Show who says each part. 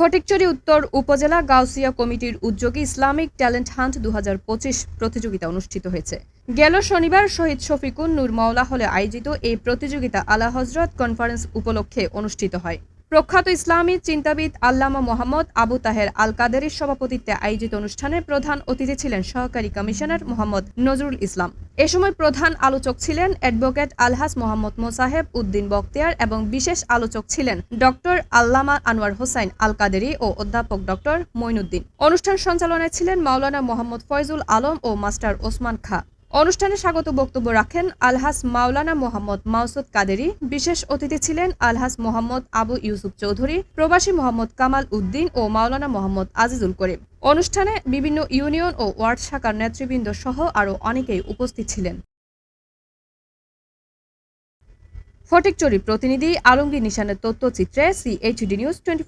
Speaker 1: ফটিকচুরি উত্তর উপজেলা গাউসিয়া কমিটির উদ্যোগে ইসলামিক ট্যালেন্ট হান্ট দু হাজার পঁচিশ প্রতিযোগিতা অনুষ্ঠিত হয়েছে। গেল শনিবার শহীদ শফিকুন নূর মাওলা হলে আয়োজিত এই প্রতিযোগিতা আলা হজরত কনফারেন্স উপলক্ষে অনুষ্ঠিত হয়। প্রখ্যাত ইসলামী চিন্তাবিদ আল্লামা মোহাম্মদ আবু তাহের আল কাদেরের সভাপতিত্বে আয়োজিত অনুষ্ঠানে প্রধান অতিথি ছিলেন সহকারী কমিশনার মোহাম্মদ নজরুল ইসলাম। এ সময় প্রধান আলোচক ছিলেন অ্যাডভোকেট আলহাস মোহাম্মদ মোসাহেব উদ্দিন বক্তিয়ার এবং বিশেষ আলোচক ছিলেন ডক্টর আল্লামা আনোয়ার হোসাইন আল কাদেরি ও অধ্যাপক ডক্টর মইনুদ্দিন অনুষ্ঠান সঞ্চালনায় ছিলেন মাওলানা মোহাম্মদ ফয়জুল আলম ও মাস্টার ওসমান খা। অনুষ্ঠানে স্বাগত বক্তব্য রাখেন আলহাস মাওলানা মোহাম্মদ মাউসুদ কাদেরি। বিশেষ অতিথি ছিলেন আলহাস মোহাম্মদ আবু ইউসুফ চৌধুরী, প্রবাসী মোহাম্মদ কামাল উদ্দিন ও মাওলানা মোহাম্মদ আজিজুল করিম। অনুষ্ঠানে বিভিন্ন ইউনিয়ন ও ওয়ার্ড শাখার নেতৃবৃন্দ সহ আরও অনেকেই উপস্থিত ছিলেন। ফটিকচুরি প্রতিনিধি, আলমগীর নিশানের তথ্যচিত্রে সিএইচডি নিউজ টোয়েন্টি